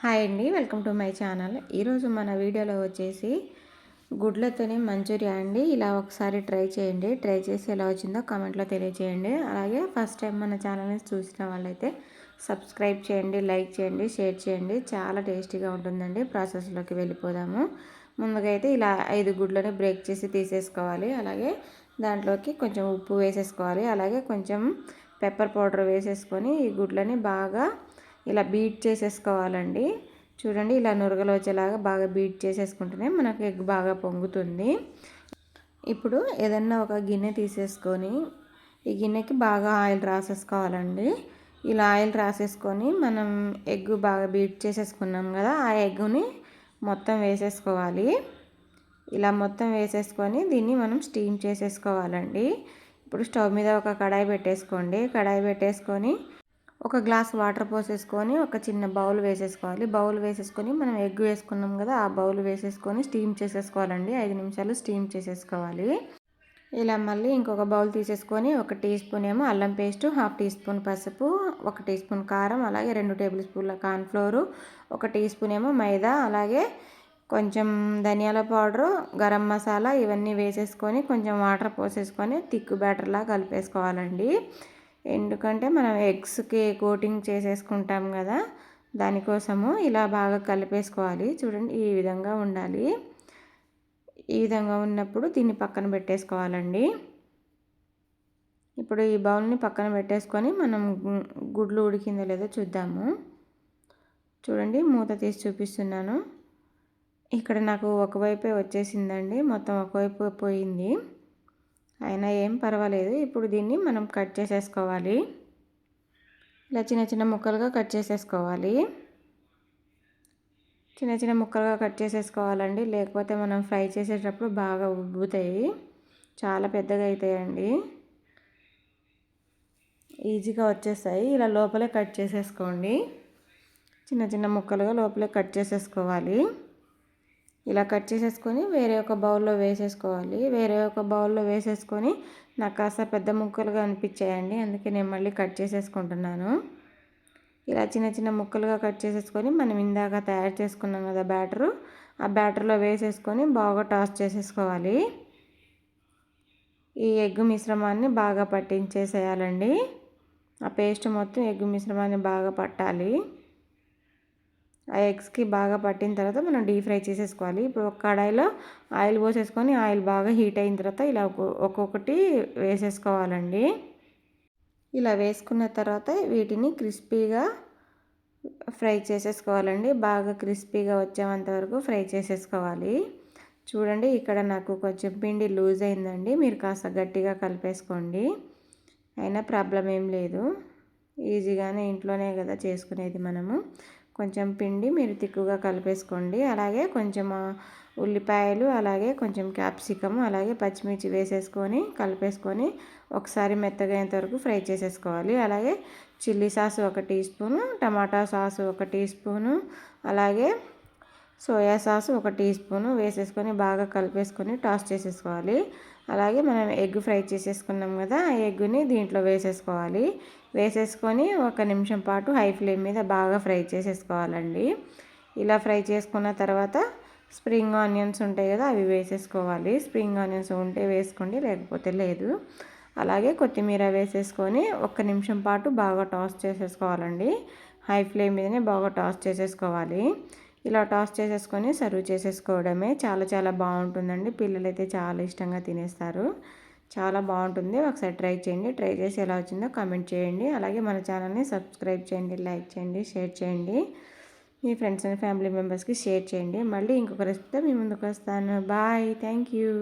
Hi అండి welcome to my channel. ఈరోజు మన వీడియోలో వచ్చేసి గుడ్లతోనే మంచూరియా అండి. ఇలా ఒకసారి ట్రై చేయండి. ట్రై చేసి ఎలా వచ్చిందో కామెంట్లో తెలియచేయండి. అలాగే ఫస్ట్ టైం మన ఛానల్ని చూసిన వాళ్ళైతే సబ్స్క్రైబ్ చేయండి లైక్ చేయండి షేర్ చేయండి. చాలా టేస్టీగా ఉంటుందండి. ప్రాసెస్లోకి వెళ్ళిపోదాము. ముందుగా అయితే ఇలా ఐదు గుడ్లని బ్రేక్ చేసి తీసేసుకోవాలి. అలాగే దాంట్లోకి కొంచెం ఉప్పు వేసేసుకోవాలి. అలాగే కొంచెం పెప్పర్ పౌడర్ వేసేసుకొని ఈ గుడ్లని బాగా ఇలా బీట్ చేసేసుకోవాలండి. చూడండి ఇలా నురగలు వచ్చేలాగా బాగా బీట్ చేసేసుకుంటేనే మనకు ఎగ్ బాగా పొంగుతుంది. ఇప్పుడు ఏదన్నా ఒక గిన్నె తీసేసుకొని ఈ గిన్నెకి బాగా ఆయిల్ రాసేసుకోవాలండి. ఇలా ఆయిల్ రాసేసుకొని మనం ఎగ్ బాగా బీట్ చేసేసుకున్నాం కదా ఆ ఎగ్గుని మొత్తం వేసేసుకోవాలి. ఇలా మొత్తం వేసేసుకొని దీన్ని మనం స్టీమ్ చేసేసుకోవాలండి. ఇప్పుడు స్టవ్ మీద ఒక కడాయి పెట్టేసుకోండి. కడాయి పెట్టేసుకొని ఒక గ్లాస్ వాటర్ పోసేసుకొని ఒక చిన్న బౌల్ వేసేసుకోవాలి. బౌల్ వేసేసుకొని మనం ఎగ్ వేసుకున్నాం కదా ఆ బౌల్ వేసేసుకొని స్టీమ్ చేసేసుకోవాలండి. ఐదు నిమిషాలు స్టీమ్ చేసేసుకోవాలి. ఇలా మళ్ళీ ఇంకొక బౌల్ తీసేసుకొని ఒక టీ స్పూన్ ఏమో అల్లం పేస్ట్ హాఫ్ టీ స్పూన్ పసుపు ఒక టీ స్పూన్ కారం అలాగే రెండు టేబుల్ స్పూన్ల కార్న్ఫ్లోరు ఒక టీ స్పూన్ ఏమో మైదా అలాగే కొంచెం ధనియాల పౌడరు గరం మసాలా ఇవన్నీ వేసేసుకొని కొంచెం వాటర్ పోసేసుకొని తిక్కు బ్యాటర్లా కలిపేసుకోవాలండి. ఎందుకంటే మనం ఎగ్స్కి కోటింగ్ చేసేసుకుంటాం కదా దానికోసము ఇలా బాగా కలిపేసుకోవాలి. చూడండి ఈ విధంగా ఉండాలి. ఈ విధంగా ఉన్నప్పుడు దీన్ని పక్కన పెట్టేసుకోవాలండి. ఇప్పుడు ఈ బౌల్ని పక్కన పెట్టేసుకొని మనం గుడ్లు ఉడికిందో లేదో చూద్దాము. చూడండి మూత తీసి చూపిస్తున్నాను. ఇక్కడ నాకు ఒకవైపే వచ్చేసిందండి మొత్తం ఒకవైపు పోయింది. అయినా ఏం పర్వాలేదు. ఇప్పుడు దీన్ని మనం కట్ చేసేసుకోవాలి. ఇలా చిన్న చిన్న ముక్కలుగా కట్ చేసేసుకోవాలి. చిన్న చిన్న ముక్కలుగా కట్ చేసేసుకోవాలండి. లేకపోతే మనం ఫ్రై చేసేటప్పుడు బాగా ఉబ్బుతాయి. చాలా పెద్దగా అవుతాయండి ఈజీగా వచ్చేస్తాయి. ఇలా లోపలే కట్ చేసేసుకోండి. చిన్న చిన్న ముక్కలుగా లోపలే కట్ చేసేసుకోవాలి. ఇలా కట్ చేసేసుకొని వేరే ఒక బౌల్లో వేసేసుకోవాలి. వేరే ఒక బౌల్లో వేసేసుకొని నాకు కాస్త పెద్ద ముక్కలుగా అనిపించాయండి. అందుకే నేను మళ్ళీ కట్ చేసేసుకుంటున్నాను. ఇలా చిన్న చిన్న ముక్కలుగా కట్ చేసేసుకొని మనం ఇందాక తయారు చేసుకున్నాం కదా బ్యాటరు ఆ బ్యాటర్లో వేసేసుకొని బాగా టాస్ చేసేసుకోవాలి. ఈ ఎగ్ మిశ్రమాన్ని బాగా పట్టించేసేయాలండి. ఆ పేస్ట్ మొత్తం ఎగ్ మిశ్రమాన్ని బాగా పట్టాలి. ఆ ఎగ్స్కి బాగా పట్టిన తర్వాత మనం డీప్ ఫ్రై చేసేసుకోవాలి. ఇప్పుడు ఒక కడాయిలో ఆయిల్ పోసేసుకొని ఆయిల్ బాగా హీట్ అయిన తర్వాత ఇలా ఒక్కొక్కటి వేసేసుకోవాలండి. ఇలా వేసుకున్న తర్వాత వీటిని క్రిస్పీగా ఫ్రై చేసేసుకోవాలండి. బాగా క్రిస్పీగా వచ్చేంత వరకు ఫ్రై చేసేసుకోవాలి. చూడండి ఇక్కడ నాకు కొంచెం పిండి లూజ్ అయిందండి. మీరు కాస్త గట్టిగా కలిపేసుకోండి. అయినా ప్రాబ్లం ఏం లేదు. ఈజీగానే ఇంట్లోనే కదా చేసుకునేది మనము. కొంచెం పిండి మీరు తిక్కుగా కలిపేసుకోండి. అలాగే కొంచెం ఉల్లిపాయలు అలాగే కొంచెం క్యాప్సికమ్ అలాగే పచ్చిమిర్చి వేసేసుకొని కలిపేసుకొని ఒకసారి మెత్తగైనంత వరకు ఫ్రై చేసేసుకోవాలి. అలాగే చిల్లీ సాస్ ఒక టీ స్పూను టమాటా సాస్ ఒక టీ స్పూను అలాగే సోయా సాస్ ఒక టీ స్పూను వేసేసుకొని బాగా కలిపేసుకొని టాస్ చేసేసుకోవాలి. అలాగే మనం ఎగ్ ఫ్రై చేసేసుకున్నాం కదా ఆ ఎగ్ని దీంట్లో వేసేసుకోవాలి. వేసేసుకొని ఒక నిమిషం పాటు హై ఫ్లేమ్ మీద బాగా ఫ్రై చేసేసుకోవాలండి. ఇలా ఫ్రై చేసుకున్న తర్వాత స్ప్రింగ్ ఆనియన్స్ ఉంటాయి కదా అవి వేసేసుకోవాలి. స్ప్రింగ్ ఆనియన్స్ ఉంటే వేసుకోండి లేకపోతే లేదు. అలాగే కొత్తిమీర వేసేసుకొని ఒక్క నిమిషం పాటు బాగా టాస్ చేసేసుకోవాలండి. హై ఫ్లేమ్ మీదనే బాగా టాస్ చేసేసుకోవాలి. ఇలా టాస్ చేసేసుకొని సర్వ్ చేసేసుకోవడమే. చాలా చాలా బాగుంటుందండి. పిల్లలైతే చాలా ఇష్టంగా తినేస్తారు. చాలా బాగుంటుంది. ఒకసారి ట్రై చేయండి. ట్రై చేసి ఎలా వచ్చిందో కామెంట్ చేయండి. అలాగే మన ఛానల్ని సబ్స్క్రైబ్ చేయండి లైక్ చేయండి షేర్ చేయండి. మీ ఫ్రెండ్స్ అండ్ ఫ్యామిలీ మెంబర్స్కి షేర్ చేయండి. మళ్ళీ ఇంకొక రెసిపీతో మీ ముందుకు వస్తాను. బాయ్. Thank you.